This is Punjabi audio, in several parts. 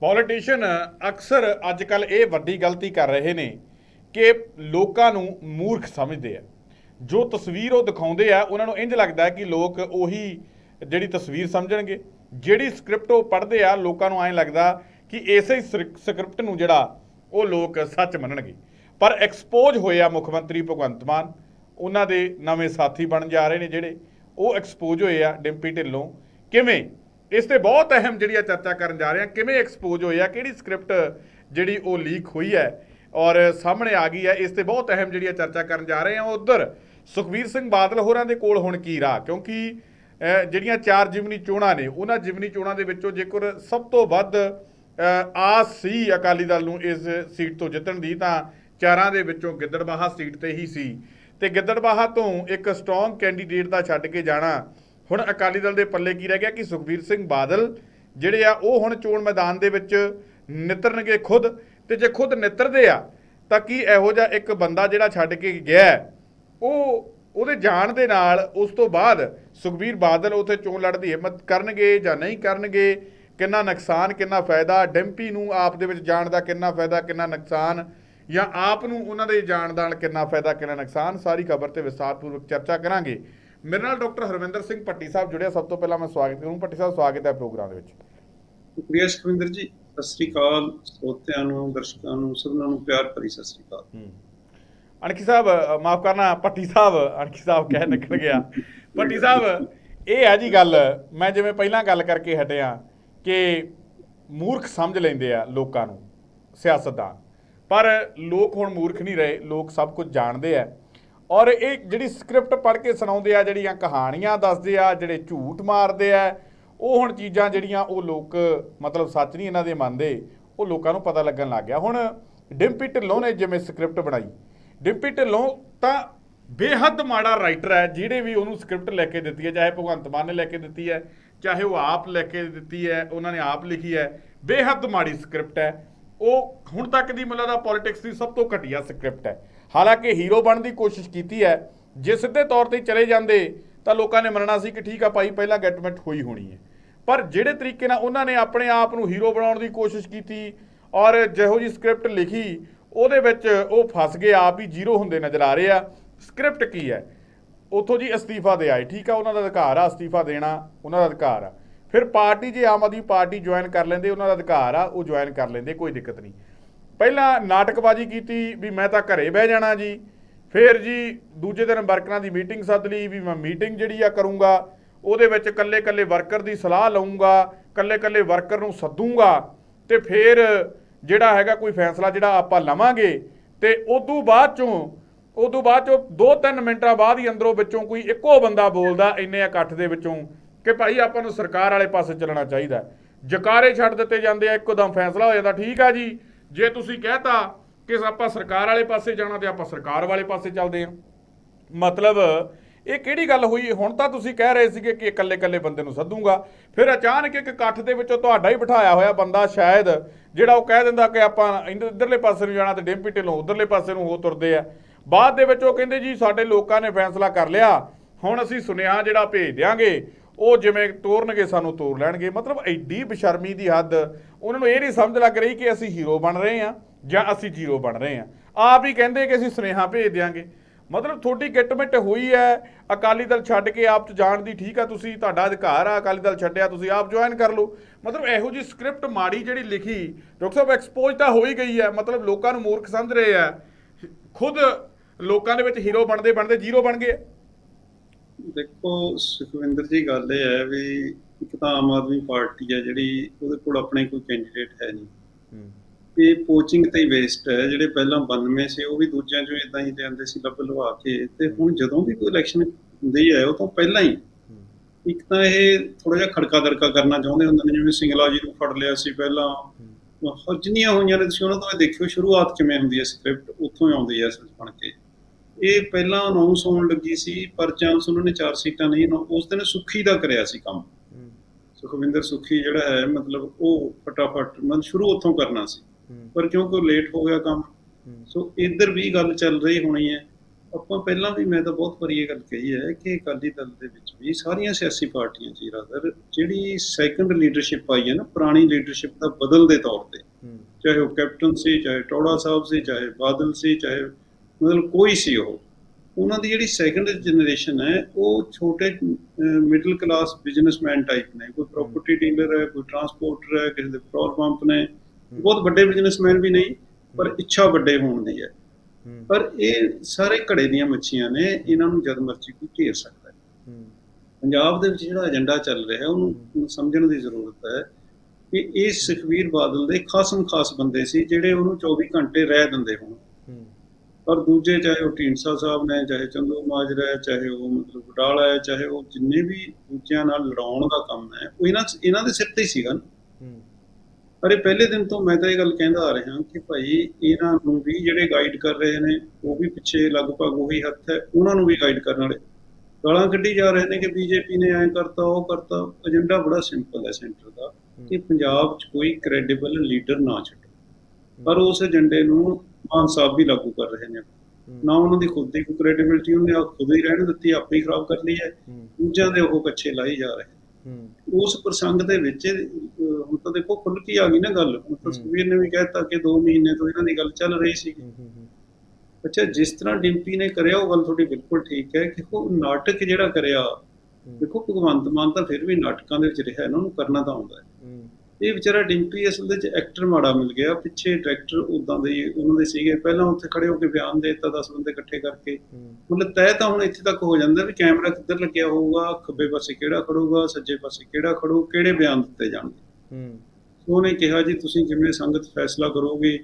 ਪੋਲੀਟੀਸ਼ੀਅਨ ਅਕਸਰ ਅੱਜ ਕੱਲ ਇਹ ਵੱਡੀ ਗਲਤੀ ਕਰ ਰਹੇ ਨੇ ਕਿ ਲੋਕਾਂ ਨੂੰ ਮੂਰਖ ਸਮਝਦੇ ਆ। ਜੋ ਤਸਵੀਰ ਉਹ ਦਿਖਾਉਂਦੇ ਆ, ਉਹਨਾਂ ਨੂੰ ਇੰਜ ਲੱਗਦਾ ਕਿ ਲੋਕ ਉਹੀ ਜਿਹੜੀ ਤਸਵੀਰ ਸਮਝਣਗੇ। ਜਿਹੜੀ ਸਕ੍ਰਿਪਟ ਉਹ ਪੜ੍ਹਦੇ ਆ, ਲੋਕਾਂ ਨੂੰ ਐਂ ਲੱਗਦਾ ਕਿ ਇਸੇ ਹੀ ਸਕ੍ਰਿਪਟ ਨੂੰ ਜਿਹੜਾ ਉਹ ਲੋਕ ਸੱਚ ਮੰਨਣਗੇ। ਪਰ ਐਕਸਪੋਜ਼ ਹੋਏ ਆ ਮੁੱਖ ਮੰਤਰੀ ਭਗਵੰਤ ਮਾਨ, ਉਹਨਾਂ ਦੇ ਨਵੇਂ ਸਾਥੀ ਬਣ ਜਾ ਰਹੇ ਨੇ ਜਿਹੜੇ। ਉਹ ਐਕਸਪੋਜ਼ ਹੋਏ ਆ ਡਿੰਪੀ ਢਿੱਲੋਂ। ਕਿਵੇਂ? ਇਸ ਤੇ ਬਹੁਤ ਅਹਿਮ ਜਿਹੜੀ ਆ ਚਰਚਾ ਕਰਨ ਜਾ ਰਹੇ ਹਾਂ, ਕਿਵੇਂ ਐਕਸਪੋਜ਼ ਹੋਏ ਆ, ਕਿਹੜੀ ਸਕ੍ਰਿਪਟ ਜਿਹੜੀ ਉਹ ਲੀਕ ਹੋਈ ਹੈ, ਔਰ ਸਾਹਮਣੇ ਆ ਗਈ ਹੈ, ਇਸ ਤੇ ਬਹੁਤ ਅਹਿਮ ਜਿਹੜੀ ਆ ਚਰਚਾ ਕਰਨ ਜਾ ਰਹੇ ਹਾਂ। ਉਧਰ ਸੁਖਬੀਰ ਸਿੰਘ ਬਾਦਲ ਹੋਰਾਂ ਦੇ ਕੋਲ ਹੁਣ ਕੀ ਰਾਹ? ਕਿਉਂਕਿ ਜਿਹੜੀਆਂ ਚਾਰ ਜਿਮਨੀ ਚੋਣਾਂ ਨੇ, ਉਹਨਾਂ ਜਿਮਨੀ ਚੋਣਾਂ ਦੇ ਵਿੱਚੋਂ ਜੇਕਰ ਸਭ ਤੋਂ ਵੱਧ ਆਸ ਸੀ ਅਕਾਲੀ ਦਲ ਨੂੰ ਇਸ ਸੀਟ ਤੋਂ ਜਿੱਤਣ ਦੀ, ਤਾਂ ਚਾਰਾਂ ਦੇ ਵਿੱਚੋਂ ਗਿੱਦੜਬਾਹਾ ਸੀਟ ਤੇ ਹੀ ਸੀ। ਤੇ ਗਿੱਦੜਬਾਹਾ ਤੋਂ ਇੱਕ ਸਟਰੋਂਗ ਕੈਂਡੀਡੇਟ ਦਾ ਛੱਡ ਕੇ ਜਾਣਾ ਹੁਣ ਅਕਾਲੀ ਦਲ ਦੇ ਪੱਲੇ ਕੀ ਰਹਿ ਗਿਆ ਕਿ ਸੁਖਬੀਰ ਸਿੰਘ ਬਾਦਲ ਜਿਹੜੇ ਆ, ਉਹ ਹੁਣ ਚੋਣ ਮੈਦਾਨ ਦੇ ਵਿੱਚ ਨਿਤਰਨਗੇ ਖੁਦ ਤੇ ਜੇ ਖੁਦ ਨਿਤਰਦੇ ਆ, ਤਾਂ ਕੀ ਇਹੋ ਜਿਹਾ ਇੱਕ ਬੰਦਾ ਜਿਹੜਾ ਛੱਡ ਕੇ ਗਿਆ ਉਹ, ਉਹਦੇ ਜਾਣ ਦੇ ਨਾਲ ਉਸ ਤੋਂ ਬਾਅਦ ਸੁਖਬੀਰ ਬਾਦਲ ਉਥੇ ਚੋਣ ਲੜਨ ਦੀ ਹਿੰਮਤ ਕਰਨਗੇ ਜਾਂ ਨਹੀਂ ਕਰਨਗੇ, ਕਿੰਨਾ ਨੁਕਸਾਨ, ਕਿੰਨਾ ਫਾਇਦਾ, ਡਿੰਪੀ ਨੂੰ ਆਪ ਦੇ ਵਿੱਚ ਜਾਣ ਦਾ ਕਿੰਨਾ ਫਾਇਦਾ, ਕਿੰਨਾ ਨੁਕਸਾਨ, ਜਾਂ ਆਪ ਨੂੰ ਉਹਨਾਂ ਦੇ ਜਾਣ ਦਾ ਕਿੰਨਾ ਫਾਇਦਾ, ਕਿੰਨਾ ਨੁਕਸਾਨ, ਸਾਰੀ ਖਬਰ ਤੇ ਵਿਸਤਾਰਪੂਰਵਕ ਚਰਚਾ ਕਰਾਂਗੇ। ਮੇਰੇ ਨਾਲ ਡਾਕਟਰ ਹਰਵਿੰਦਰ ਸਿੰਘ ਭੱਟੀ ਸਾਹਿਬ ਜੁੜਿਆ ਸਭ ਤੋਂ ਪਹਿਲਾਂ ਮੈਂ ਸਵਾਗਤ ਕਰੂੰ। ਭੱਟੀ ਸਾਹਿਬ ਸਵਾਗਤ ਹੈ ਪ੍ਰੋਗਰਾਮ ਦੇ ਵਿੱਚ। ਸ਼ੁਕਰੀਆ ਸੁਖਵਿੰਦਰ ਜੀ। ਸਤਿ ਸ੍ਰੀ ਅਕਾਲ। ਸਰੋਤਿਆਂ ਨੂੰ ਦਰਸ਼ਕਾਂ ਨੂੰ ਸਭਨਾਂ ਨੂੰ ਪਿਆਰ ਭਰੀ ਸਤਿ ਸ੍ਰੀ ਅਕਾਲ। ਅਣਖੀ ਸਾਹਿਬ ਮਾਫ ਕਰਨਾ ਭੱਟੀ ਸਾਹਿਬ ਅਣਖੀ ਸਾਹਿਬ ਕਹਿ ਨਿਕਲ ਗਿਆ। ਭੱਟੀ ਸਾਹਿਬ ਇਹ ਹੈ ਜੀ ਗੱਲ। ਮੈਂ ਜਿਵੇਂ ਪਹਿਲਾਂ ਗੱਲ ਕਰਕੇ ਹਟਿਆ ਕਿ ਮੂਰਖ ਸਮਝ ਲੈਂਦੇ ਆ ਲੋਕਾਂ ਨੂੰ ਸਿਆਸਤਦਾਨ। ਪਰ ਲੋਕ ਹੁਣ ਮੂਰਖ ਨਹੀਂ ਰਹੇ। ਲੋਕ ਸਭ ਕੁਝ ਜਾਣਦੇ ਆ। ਔਰ ਇਹ ਜਿਹੜੀ ਸਕ੍ਰਿਪਟ ਪੜ੍ਹ ਕੇ ਸੁਣਾਉਂਦੇ ਆ, ਜਿਹੜੀਆਂ ਕਹਾਣੀਆਂ ਦੱਸਦੇ ਆ, ਜਿਹੜੇ ਝੂਠ ਮਾਰਦੇ ਆ, ਉਹ ਹੁਣ ਚੀਜ਼ਾਂ ਜਿਹੜੀਆਂ ਉਹ ਲੋਕ, ਮਤਲਬ ਸੱਚ ਨਹੀਂ ਇਹਨਾਂ ਦੇ ਮੰਨਦੇ, ਉਹ ਲੋਕਾਂ ਨੂੰ ਪਤਾ ਲੱਗਣ ਲੱਗ ਗਿਆ। ਹੁਣ ਡਿੰਪੀ ਢਿੱਲੋਂ ਨੇ ਜਿਵੇਂ ਸਕ੍ਰਿਪਟ ਬਣਾਈ, ਡਿੰਪੀ ਢਿੱਲੋਂ ਤਾਂ ਬੇਹੱਦ ਮਾੜਾ ਰਾਈਟਰ ਹੈ ਜਿਹੜੇ ਵੀ ਉਹਨੂੰ ਸਕ੍ਰਿਪਟ ਲੈ ਕੇ ਦਿੱਤੀ ਹੈ, ਚਾਹੇ ਭਗਵੰਤ ਮਾਨ ਨੇ ਲੈ ਕੇ ਦਿੱਤੀ ਹੈ, ਚਾਹੇ ਉਹ ਆਪ ਲੈ ਕੇ ਦਿੱਤੀ ਹੈ, ਉਹਨਾਂ ਨੇ ਆਪ ਲਿਖੀ ਹੈ, ਬੇਹੱਦ ਮਾੜੀ ਸਕ੍ਰਿਪਟ ਹੈ। ਉਹ ਹੁਣ ਤੱਕ ਦੀ ਮੁੱਲਾ ਦਾ ਪੋਲਿਟਿਕਸ ਦੀ ਸਭ ਤੋਂ ਘਟੀਆ ਸਕ੍ਰਿਪਟ ਹੈ। ਹਾਲਾਂਕਿ ਹੀਰੋ ਬਣਨ ਦੀ ਕੋਸ਼ਿਸ਼ ਕੀਤੀ ਹੈ, ਜੇ ਸਿੱਧੇ ਤੌਰ ਤੇ ਚਲੇ ਜਾਂਦੇ, ਤਾਂ ਲੋਕਾਂ ਨੇ ਮੰਨਣਾ ਸੀ ਕਿ ਠੀਕ ਆ ਭਾਈ, ਪਹਿਲਾਂ ਗੈਟਮੈਂਟ ਹੋਈ ਹੋਣੀ ਹੈ। ਪਰ ਜਿਹੜੇ ਤਰੀਕੇ ਨਾਲ ਉਹਨਾਂ ਨੇ ਆਪਣੇ ਆਪ ਨੂੰ ਹੀਰੋ ਬਣਾਉਣ ਦੀ ਕੋਸ਼ਿਸ਼ ਕੀਤੀ ਔਰ ਜਿਹੋ ਜੀ ਸਕ੍ਰਿਪਟ ਲਿਖੀ, ਉਹਦੇ ਵਿੱਚ ਉਹ ਫਸ ਗਏ, ਆਪ ਹੀ ਜ਼ੀਰੋ ਹੁੰਦੇ ਨਜ਼ਰ ਆ ਰਹੇ ਆ। ਸਕ੍ਰਿਪਟ ਕੀ ਹੈ? ਉਥੋਂ ਜੀ ਅਸਤੀਫਾ ਦੇ ਆਏ, ਠੀਕ ਆ, ਉਹਨਾਂ ਦਾ ਅਧਿਕਾਰ ਆ, ਅਸਤੀਫਾ ਦੇਣਾ, ਉਹਨਾਂ ਦਾ ਅਧਿਕਾਰ ਆ। ਫਿਰ ਪਾਰਟੀ ਜੇ ਆਮ ਆਦਮੀ ਪਾਰਟੀ ਜੁਆਇਨ ਕਰ ਲੈਂਦੇ, ਉਹਨਾਂ ਦਾ ਅਧਿਕਾਰ ਆ, ਉਹ ਜੁਆਇਨ ਕਰ ਲੈਂਦੇ, ਕੋਈ ਦਿੱਕਤ ਨਹੀਂ। ਪਹਿਲਾਂ ਨਾਟਕਬਾਜ਼ੀ ਕੀਤੀ ਵੀ ਮੈਂ ਤਾਂ ਘਰੇ ਬਹਿ ਜਾਣਾ ਜੀ, ਫਿਰ ਜੀ ਦੂਜੇ ਦਿਨ ਵਰਕਰਾਂ ਦੀ ਮੀਟਿੰਗ ਸੱਦ ਲਈ ਵੀ ਮੈਂ ਮੀਟਿੰਗ ਜਿਹੜੀ ਆ ਕਰੂੰਗਾ, ਉਹਦੇ ਵਿੱਚ ਕੱਲੇ-ਕੱਲੇ ਵਰਕਰ ਦੀ ਸਲਾਹ ਲਵਾਂਗਾ ਕੱਲੇ-ਕੱਲੇ ਵਰਕਰ ਨੂੰ ਸੱਦੂੰਗਾ ਤੇ ਫਿਰ ਜਿਹੜਾ ਹੈਗਾ ਕੋਈ ਫੈਸਲਾ ਜਿਹੜਾ ਆਪਾਂ ਲਵਾਂਗੇ ਤੇ ਉਦੋਂ ਬਾਅਦ ਚੋਂ, ਉਦੋਂ ਬਾਅਦ ਚੋਂ 2-3 ਮਿੰਟਾਂ ਬਾਅਦ ਹੀ ਅੰਦਰੋਂ ਵਿੱਚੋਂ ਕੋਈ ਇੱਕੋ ਬੰਦਾ ਬੋਲਦਾ ਇੰਨੇ ਇਕੱਠ ਦੇ ਵਿੱਚੋਂ ਕਿ ਭਾਈ ਆਪਾਂ ਨੂੰ ਸਰਕਾਰ ਵਾਲੇ ਪਾਸੇ ਚੱਲਣਾ ਚਾਹੀਦਾ। ਜਕਾਰੇ ਛੱਡ ਦਿੱਤੇ ਜਾਂਦੇ ਆ, ਇੱਕੋ ਦਮ ਫੈਸਲਾ ਹੋ ਜਾਂਦਾ, ਠੀਕ ਆ ਜੀ। ਜੇ ਤੁਸੀਂ ਕਹਿਤਾ ਕਿ ਆਪਾਂ ਸਰਕਾਰ ਵਾਲੇ ਪਾਸੇ ਜਾਣਾ ਤੇ ਆਪਾਂ ਸਰਕਾਰ ਵਾਲੇ ਪਾਸੇ ਚੱਲਦੇ ਹਾਂ। ਮਤਲਬ ਇਹ ਕਿਹੜੀ ਗੱਲ ਹੋਈ? ਹੁਣ ਤਾਂ ਤੁਸੀਂ ਕਹਿ ਰਹੇ ਸੀਗੇ ਕਿ ਇਕੱਲੇ ਇਕੱਲੇ ਬੰਦੇ ਨੂੰ ਸੱਦੂਗਾ। ਫਿਰ ਅਚਾਨਕ ਇੱਕ ਇਕੱਠ ਦੇ ਵਿੱਚੋਂ ਤੁਹਾਡਾ ਹੀ ਬਿਠਾਇਆ ਹੋਇਆ ਬੰਦਾ ਸ਼ਾਇਦ, ਜਿਹੜਾ ਉਹ ਕਹਿ ਦਿੰਦਾ ਕਿ ਆਪਾਂ ਇੰਧ- ਇੱਧਰਲੇ ਪਾਸੇ ਨੂੰ ਜਾਣਾ ਤੇ ਡਿੰਪੀ ਢਿੱਲੋਂ ਉਧਰਲੇ ਪਾਸੇ ਨੂੰ ਹੋ ਤੁਰਦੇ ਆ। ਬਾਅਦ ਦੇ ਵਿੱਚ ਉਹ ਕਹਿੰਦੇ ਜੀ, ਸਾਡੇ ਲੋਕਾਂ ਨੇ ਫੈਸਲਾ ਕਰ ਲਿਆ। ਹੁਣ ਅਸੀਂ ਸੁਨੇਹਾ ਜਿਹੜਾ ਭੇਜ ਦਿਆਂਗੇ, ਉਹ ਜਿਵੇਂ ਤੋਰਨਗੇ ਸਾਨੂੰ ਤੋਰ ਲੈਣਗੇ। ਮਤਲਬ ਐਡੀ ਬਸ਼ਰਮੀ ਦੀ ਹੱਦ ਉਹਨਾਂ ਨੂੰ ਇਹ ਨਹੀਂ ਸਮਝ ਲੱਗ ਰਹੀ ਕਿ ਅਸੀਂ ਹੀਰੋ ਬਣ ਰਹੇ ਹਾਂ ਜਾਂ ਅਸੀਂ ਜ਼ੀਰੋ ਬਣ ਰਹੇ ਹਾਂ। ਆਪ ਹੀ ਕਹਿੰਦੇ ਕਿ ਅਸੀਂ ਸੁਨੇਹਾ ਭੇਜ ਦਿਆਂਗੇ। ਮਤਲਬ ਤੁਹਾਡੀ ਗਿਟਮਿਟ ਹੋਈ ਹੈ, ਅਕਾਲੀ ਦਲ ਛੱਡ ਕੇ ਆਪ ਚ ਜਾਣ ਦੀ ਠੀਕ ਆ, ਤੁਸੀਂ ਤੁਹਾਡਾ ਅਧਿਕਾਰ ਆ, ਅਕਾਲੀ ਦਲ ਛੱਡਿਆ, ਤੁਸੀਂ ਆਪ ਜੁਆਇਨ ਕਰ ਲਓ। ਮਤਲਬ ਇਹੋ ਜੀ ਸਕ੍ਰਿਪਟ ਮਾੜੀ ਜਿਹੜੀ ਲਿਖੀ, ਡਾਕਟਰ ਸਾਹਿਬ ਐਕਸਪੋਜ਼ ਤਾਂ ਹੋ ਹੀ ਗਈ ਹੈ, ਮਤਲਬ ਲੋਕਾਂ ਨੂੰ ਮੂਰਖ ਸਮਝ ਰਹੇ ਆ। ਖੁਦ ਲੋਕਾਂ ਦੇ ਵਿੱਚ ਹੀਰੋ ਬਣਦੇ ਬਣਦੇ ਜ਼ੀਰੋ ਬਣ ਗਏ। ਦੇਖੋ ਸੁਖਵਿੰਦਰ ਜੀ, ਗੱਲ ਇਹ ਹੈ ਵੀ ਇੱਕ ਤਾਂ ਆਮ ਆਦਮੀ ਪਾਰਟੀ ਹੈ ਜਿਹੜੀ ਉਹਦੇ ਕੋਲ ਆਪਣੇ ਕੋਈ ਕੈਂਡੀਡੇਟ ਹੈ ਨਹੀਂ। ਇਹ ਕੋਚਿੰਗ ਤੇ ਵੇਸਟ ਹੈ ਜਿਹੜੇ ਪਹਿਲਾਂ 92 ਸੀ ਉਹ ਵੀ ਦੂਜਿਆਂ ਚੋਂ ਇਦਾਂ ਹੀ ਜਾਂਦੇ ਸੀ ਲੱਭ ਲਵਾ ਕੇ। ਤੇ ਹੁਣ ਜਦੋਂ ਵੀ ਕੋਈ ਇਲੈਕਸ਼ਨ ਹੁੰਦੀ ਹੈ ਉਹ ਤੋਂ ਪਹਿਲਾਂ ਹੀ। ਇੱਕ ਤਾਂ ਇਹ ਥੋੜਾ ਜਿਹਾ ਖੜਕਾ ਦਰਕਾ ਕਰਨਾ ਚਾਹੁੰਦੇ ਹੁੰਦੇ ਨੇ ਜਿਵੇਂ ਸਿੰਗਲਾ ਜੀ ਨੂੰ ਫੜ ਲਿਆ ਸੀ ਪਹਿਲਾਂ। ਹਜਨੀਆਂ ਹੋਈਆਂ ਨੇ ਤੁਸੀਂ ਉਹਨਾਂ ਤੋਂ ਇਹ ਦੇਖਿਓ ਸ਼ੁਰੂਆਤ ਕਿਵੇਂ ਹੁੰਦੀ ਹੈ ਸਕ੍ਰਿਪਟ ਉੱਥੋਂ ਹੀ ਆਉਂਦੀ ਹੈ ਅਸਲ 'ਚ ਬਣ ਕੇ। ਇਹ ਪਹਿਲਾਂ ਅਨਾਉਂਸ ਹੋਣ ਲੱਗੀ ਸੀ ਪਰ ਚਾਂਸ ਉਹਨਾਂ ਨੇ ਚਾਰ ਸੀਟਾਂ ਨਹੀਂ ਉਸ ਦਿਨ ਸੁੱਖੀ ਦਾ ਕਰਿਆ ਸੀ ਕੰਮ। ਸੁਖਵਿੰਦਰ ਸੁੱਖੀ ਜਿਹੜਾ ਹੈ ਮਤਲਬ ਉਹ ਫਟਾਫਟ ਮਤਲਬ ਸ਼ੁਰੂ ਉੱਥੋਂ ਕਰਨਾ ਸੀ। ਪਰ ਕਿਉਂਕਿ ਲੇਟ ਹੋ ਗਿਆ ਕੰਮ? ਸੋ ਇੱਧਰ ਵੀ ਗੱਲ ਚੱਲ ਰਹੀ ਹੋਣੀ ਹੈ। ਆਪਾਂ ਪਹਿਲਾਂ ਵੀ ਮੈਂ ਤਾਂ ਬਹੁਤ ਵਾਰੀ ਇਹ ਗੱਲ ਕਹੀ ਹੈ ਕਿ ਅਕਾਲੀ ਦਲ ਦੇ ਵਿੱਚ ਵੀ ਸਾਰੀਆਂ ਸਿਆਸੀ ਪਾਰਟੀਆਂ 'ਚ ਰਾਦਰ ਜਿਹੜੀ ਸੈਕੰਡ ਲੀਡਰਸ਼ਿਪ ਆਈ ਹੈ ਨਾ ਪੁਰਾਣੀ ਲੀਡਰਸ਼ਿਪ ਦਾ ਬਦਲ ਦੇ ਤੌਰ ਤੇ ਚਾਹੇ ਉਹ ਕੈਪਟਨ ਸੀ ਚਾਹੇ ਟੋੜਾ ਸਾਹਿਬ ਸੀ ਚਾਹੇ ਬਾਦਲ ਸੀ ਚਾਹੇ ਮਤਲਬ ਕੋਈ ਸੀ ਉਹ। ਉਹਨਾਂ ਦੀ ਜਿਹੜੀ ਸੈਕੰਡ ਜਨਰੇਸ਼ਨ ਹੈ ਉਹ ਛੋਟੇ ਮਿਡਲ ਕਲਾਸ ਬਿਜ਼ਨਸਮੈਨ ਟਾਈਪ ਨੇ। ਕੋਈ ਪ੍ਰਾਪਰਟੀ ਡੀਲਰ ਹੈ ਕੋਈ ਟਰਾਂਸਪੋਰਟਰ ਹੈ ਕਿਸੇ ਦੇ ਪੈਟਰੋਲ ਪੰਪ ਨੇ। ਬਹੁਤ ਵੱਡੇ ਬਿਜ਼ਨਸਮੈਨ ਵੀ ਨਹੀਂ ਪਰ ਇੱਛਾ ਵੱਡੇ ਹੋਣ ਦੀ ਹੈ। ਪਰ ਇਹ ਸਾਰੇ ਘੜੇ ਦੀਆਂ ਮੱਛੀਆਂ ਨੇ ਇਹਨਾਂ ਨੂੰ ਜਦ ਮਰਜ਼ੀ ਕੋਈ ਘੇਰ ਸਕਦਾ ਹੈ। ਪੰਜਾਬ ਦੇ ਵਿੱਚ ਜਿਹੜਾ ਏਜੰਡਾ ਚੱਲ ਰਿਹਾ ਉਹਨੂੰ ਉਹਨੂੰ ਸਮਝਣ ਦੀ ਜ਼ਰੂਰਤ ਹੈ ਕਿ ਇਹ ਸੁਖਵੀਰ ਬਾਦਲ ਦੇ ਖਾਸਮ ਖਾਸ ਬੰਦੇ ਸੀ ਜਿਹੜੇ ਉਹਨੂੰ 24 ਘੰਟੇ ਰਹਿ ਦਿੰਦੇ ਹੋਣ। ਪਰ ਦੂਜੇ ਚਾਹੇ ਉਹ ਢੀਂਡਸਾ ਸਾਹਿਬ ਨੇ ਚਾਹੇ ਚੰਦੂ ਮਾਜਰਾ ਹੈ ਚਾਹੇ ਉਹ ਮਤਲਬ ਬਟਾਲਾ ਹੈ ਚਾਹੇ ਉਹ ਜਿੰਨੇ ਵੀ ਦੂਜਿਆਂ ਨਾਲ ਲੜਾਉਣ ਦਾ ਕੰਮ ਹੈ ਉਹ ਇਹਨਾਂ ਇਹਨਾਂ ਦੇ ਸਿਰ ਤੇ ਹੀ ਸੀਗਾ ਨਾ। ਪਰ ਇਹ ਪਹਿਲੇ ਦਿਨ ਤੋਂ ਮੈਂ ਤਾਂ ਇਹ ਗੱਲ ਕਹਿੰਦਾ ਆ ਰਿਹਾ ਕਿ ਭਾਈ ਇਹਨਾਂ ਨੂੰ ਵੀ ਜਿਹੜੇ ਗਾਈਡ ਕਰ ਰਹੇ ਨੇ ਉਹ ਵੀ ਪਿੱਛੇ ਲਗਭਗ ਉਹੀ ਹੱਥ ਹੈ ਉਹਨਾਂ ਨੂੰ ਵੀ ਗਾਈਡ ਕਰਨ ਵਾਲੇ। ਗਾਲਾਂ ਕੱਢੀ ਜਾ ਰਹੇ ਨੇ ਕਿ ਬੀਜੇਪੀ ਨੇ ਐਂ ਕਰਤਾ ਉਹ ਕਰਤਾ ਏਜੰਡਾ ਬੜਾ ਸਿੰਪਲ ਹੈ ਸੈਂਟਰ ਦਾ ਕਿ ਪੰਜਾਬ 'ਚ ਕੋਈ ਕ੍ਰੈਡੀਬਲ ਲੀਡਰ ਨਾ ਛੱਡੋ। ਪਰ ਉਸ ਏਜੰਡੇ ਨੂੰ ਮਾਨ ਸਾਹਿਬ ਵੀ ਲਾਗੂ ਕਰ ਰਹੇ ਨੇ। ਨਾ ਉਹਨਾਂ ਦੀ ਖੁਦ ਦੀ ਕ੍ਰੈਡੀਬਿਲਟੀ ਉਹਨੇ ਖੁਦ ਹੀ ਰਹਿਣ ਦਿੱਤੀ ਆਪੇ ਹੀ ਖਰਾਬ ਕਰ ਲਈ ਹੈ। ਦੂਜਿਆਂ ਦੇ ਉਹ ਕੱਚੇ ਲਾਈ ਜਾ ਰਹੇ ਉਸ ਪ੍ਰਸੰਗ ਦੇ ਵਿੱਚ ਹੁਣ ਤਾਂ ਦੇਖੋ ਖੁੱਲ ਕੀ ਆ ਗਈ ਨਾ ਗੱਲ। ਹੁਣ ਤਾਂ ਸੁਖਬੀਰ ਨੇ ਵੀ ਕਹਿਤਾ ਕਿ 2 ਮਹੀਨੇ ਤੋਂ ਇਹਨਾਂ ਦੀ ਗੱਲ ਚੱਲ ਰਹੀ ਸੀ। ਅੱਛਾ ਜਿਸ ਤਰ੍ਹਾਂ ਡਿੰਪੀ ਨੇ ਕਰਿਆ ਉਹ ਗੱਲ ਤੁਹਾਡੀ ਬਿਲਕੁਲ ਠੀਕ ਹੈ ਕਿ ਉਹ ਨਾਟਕ ਜਿਹੜਾ ਕਰਿਆ ਦੇਖੋ ਭਗਵੰਤ ਮਾਨ ਤਾਂ ਫਿਰ ਵੀ ਨਾਟਕਾਂ ਦੇ ਵਿੱਚ ਰਿਹਾ ਇਹਨਾਂ ਨੂੰ ਕਰਨਾ ਤਾਂ ਆਉਂਦਾ ਹੈ। ਇਹ ਵਿਚਾਰਾ ਡਿੰਪੀ ਅਸਲ ਦੇ ਵਿੱਚ ਐਕਟਰ ਮਾੜਾ ਮਿਲ ਗਿਆ। ਪਿੱਛੇ ਡਾਇਰੈਕਟਰ ਉਦਾਂ ਦੇ ਹੀ ਉਹਨਾਂ ਦੇ ਸੀਗੇ। ਪਹਿਲਾਂ ਉੱਥੇ ਖੜੇ ਹੋ ਕੇ ਬਿਆਨ ਦੇ ਦਿੱਤਾ 10 ਬੰਦੇ ਇਕੱਠੇ ਕਰਕੇ। ਮਤਲਬ ਤੈਅ ਤਾਂ ਹੁਣ ਇੱਥੇ ਤੱਕ ਹੋ ਜਾਂਦਾ ਵੀ ਕੈਮਰਾ ਕਿੱਧਰ ਲੱਗਿਆ ਹੋਊਗਾ ਖੱਬੇ ਪਾਸੇ ਕਿਹੜਾ ਖੜੂਗਾ ਸੱਜੇ ਪਾਸੇ ਕਿਹੜਾ ਖੜੂ ਕਿਹੜੇ ਬਿਆਨ ਦਿੱਤੇ ਜਾਣਗੇ। ਸੋ ਉਹਨੇ ਕਿਹਾ ਜੀ ਤੁਸੀਂ ਜਿਵੇਂ ਸੰਗਤ ਫੈਸਲਾ ਕਰੋਗੇ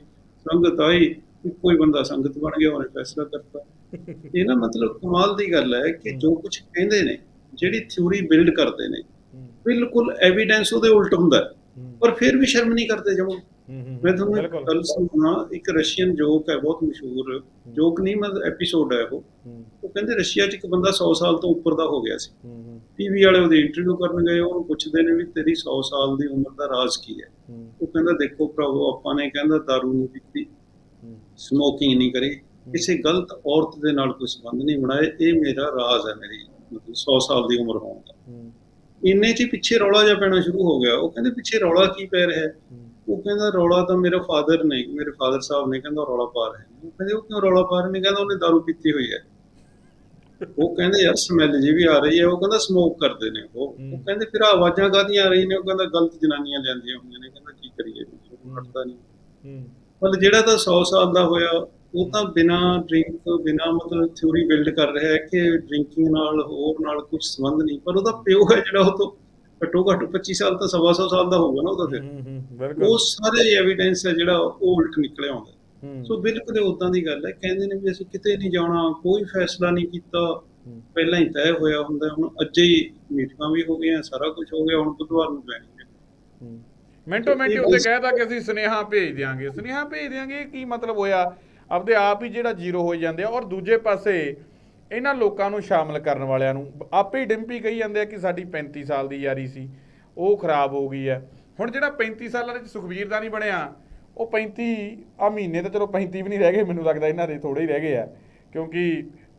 ਸੰਗਤ ਆਈ ਹੀ ਬੰਦਾ ਸੰਗਤ ਬਣ ਗਿਆ ਉਹਨੇ ਫੈਸਲਾ ਕਰਤਾ। ਇਹ ਨਾ ਮਤਲਬ ਕਮਾਲ ਦੀ ਗੱਲ ਹੈ ਕਿ ਜੋ ਕੁਝ ਕਹਿੰਦੇ ਨੇ ਜਿਹੜੀ ਥਿਊਰੀ ਬਿਲਡ ਕਰਦੇ ਨੇ ਬਿਲਕੁਲ ਐਵੀਡੈਂਸ ਉਹਦੇ ਉਲਟ ਹੁੰਦਾ ਹੈ। ਪਰ ਫਿਰ ਵੀ ਸ਼ਰਮ ਨਹੀਂ ਕਰਦੇ ਜਮਾ। ਮੈਂ ਤੁਹਾਨੂੰ ਇੱਕ ਗੱਲ ਸੁਣਾ ਇੱਕ ਰਸ਼ੀਅਨ ਜੋਕ ਹੈ ਬਹੁਤ ਮਸ਼ਹੂਰ ਜੋਕ ਨਹੀਂ ਮਤਲਬ ਐਪੀਸੋਡ ਹੈ ਉਹ। ਉਹ ਕਹਿੰਦੇ ਰਸ਼ੀਆ 'ਚ ਇੱਕ ਬੰਦਾ 100 ਸਾਲ ਤੋਂ ਉੱਪਰ ਦਾ ਹੋ ਗਿਆ ਸੀ। ਟੀਵੀ ਵਾਲੇ ਉਹਦੀ ਇੰਟਰਵਿਊ ਕਰਨ ਗਏ ਉਹਨੂੰ ਪੁੱਛਦੇ ਨੇ ਵੀ ਤੇਰੀ 100 ਸਾਲ ਦੀ ਉਮਰ ਦਾ ਰਾਜ਼ ਕੀ ਹੈ? ਉਹ ਕਹਿੰਦਾ ਦੇਖੋ ਭਰਾਵੋ ਆਪਾਂ ਨੇ ਕਹਿੰਦਾ दारू ਨਹੀਂ ਪੀਤੀ ਸਮੋਕਿੰਗ ਨਹੀਂ ਕਰੀ ਕਿਸੇ ਗਲਤ ਔਰਤ ਦੇ ਨਾਲ ਕੋਈ ਸੰਬੰਧ ਨਹੀਂ ਬਣਾਏ ਇਹ ਮੇਰਾ ਰਾਜ਼ ਹੈ ਮੇਰੀ ਮਤਲਬ 100 ਸਾਲ ਦੀ ਉਮਰ ਹੋਣ ਦਾ। ਇੰਨੇ ਚ ਪਿੱਛੇ ਰੌਲਾ ਜਿਹਾ ਪੈਣਾ ਸ਼ੁਰੂ ਹੋ ਗਿਆ। ਉਹ ਕਹਿੰਦੇ ਪਿੱਛੇ ਰੌਲਾ ਕੀ ਪੈ ਰਿਹਾ ਉਹ ਕਹਿੰਦਾ ਰੌਲਾ ਤਾਂ ਮੇਰਾ ਫਾਦਰ ਨੇ ਮੇਰੇ ਫਾਦਰ ਸਾਹਿਬ ਨੇ ਕਹਿੰਦਾ ਰੌਲਾ ਪਾ ਰਹੇ ਨੇ। ਉਹ ਕਹਿੰਦੇ ਉਹ ਕਿਉਂ ਰੌਲਾ ਪਾ ਰਹੇ ਨੇ? ਕਹਿੰਦਾ ਉਹਨੇ दारू ਪੀਤੀ ਹੋਈ ਹੈ। ਉਹ ਕਹਿੰਦੇ ਯਾਰ ਸਮੈਲ ਜੀ ਵੀ ਆ ਰਹੀ ਹੈ। ਉਹ ਕਹਿੰਦਾ ਸਮੋਕ ਕਰਦੇ ਨੇ ਉਹ। ਉਹ ਕਹਿੰਦੇ ਫਿਰ ਆਵਾਜ਼ਾਂ ਕਾਦੀਆਂ ਆ ਰਹੀਆਂ ਨੇ? ਉਹ ਕਹਿੰਦਾ ਗਲਤ ਜਨਾਨੀਆਂ ਲਿਆਂਦੀਆਂ ਹੋਈਆਂ ਨੇ। ਕਹਿੰਦਾ ਕੀ ਕਰੀਏ ਹਟਦਾ ਨਹੀਂ। ਮਤਲਬ ਜਿਹੜਾ ਤਾਂ 100 ਸਾਲ ਦਾ ਹੋਇਆ ਉਹ ਤਾਂ ਬਿਨਾ ਡਰਿੰਕ ਬਿਨਾ ਮਤਲਬ ਥਿਊਰੀ ਬਿਲਡ ਕਰ ਰਿਹਾ ਹੈ ਕਿ ਡਰਿੰਕਿੰਗ ਨਾਲ ਹੋਰ ਨਾਲ ਕੁਝ ਸੰਬੰਧ ਨਹੀਂ ਪਰ ਉਹਦਾ ਪਿਓ ਹੈ ਜਿਹੜਾ ਉਹ ਤੋਂ ਘੱਟੋ ਘੱਟ 25 ਸਾਲ ਤਾਂ ਸਵਾ ਸੌ ਸਾਲ ਦਾ ਹੋਊਗਾ ਨਾ ਉਹਦਾ ਫਿਰ। ਉਹ ਸਾਰੇ ਐਵੀਡੈਂਸ ਹੈ ਜਿਹੜਾ ਉਹ ਉਲਟ ਨਿਕਲਿਆ ਆਉਂਦਾ ਸੋ ਬਿਲਕੁਲ ਉਦਾਂ ਦੀ ਗੱਲ ਹੈ। ਕਹਿੰਦੇ ਨੇ ਵੀ ਅਸੀਂ ਕਿਤੇ ਨਹੀਂ ਜਾਣਾ ਕੋਈ ਫੈਸਲਾ ਨਹੀਂ ਕੀਤਾ। ਪਹਿਲਾਂ ਹੀ ਤੈਅ ਹੋਇਆ ਹੁੰਦਾ ਹੁਣ ਅੱਜੇ ਹੀ ਮੀਟਿੰਗਾਂ ਵੀ ਹੋ ਗਈਆਂ ਸਾਰਾ ਕੁਝ ਹੋ ਗਿਆ ਹੁਣ ਬੁੱਧਵਾਰ ਨੂੰ ਪੈਣੀ ਮਿੰਟੋ ਮਿੰਟ ਉੱਤੇ ਕਹਿਤਾ ਕਿ ਅਸੀਂ ਸੁਨੇਹਾ ਭੇਜ ਦਿਆਂਗੇ। ਸੁਨੇਹਾ ਭੇਜ ਦਿਆਂਗੇ ਕੀ ਮਤਲਬ ਹੋਇਆ? ਆਪਦੇ ਆਪ ਹੀ ਜਿਹੜਾ ਜ਼ੀਰੋ ਹੋ ਜਾਂਦੇ ਆ ਔਰ ਦੂਜੇ ਪਾਸੇ ਇਹਨਾਂ ਲੋਕਾਂ ਨੂੰ ਸ਼ਾਮਲ ਕਰਨ ਵਾਲਿਆਂ ਨੂੰ। ਆਪੇ ਹੀ ਡਿੰਪੀ ਕਹੀ ਜਾਂਦੇ ਆ ਕਿ ਸਾਡੀ 35 ਸਾਲ ਦੀ ਯਾਰੀ ਸੀ, ਉਹ ਖਰਾਬ ਹੋ ਗਈ ਹੈ। ਹੁਣ ਜਿਹੜਾ 35 ਸਾਲਾਂ ਦੇ ਵਿੱਚ ਸੁਖਵੀਰ ਦਾ ਨਹੀਂ ਬਣਿਆ, ਉਹ 35 ਆ ਮਹੀਨੇ ਤਾਂ ਚਲੋ 35 ਵੀ ਨਹੀਂ ਰਹਿ ਗਏ, ਮੈਨੂੰ ਲੱਗਦਾ ਇਹਨਾਂ ਦੇ ਥੋੜੇ ਹੀ ਰਹਿ ਗਏ ਆ। ਕਿਉਂਕਿ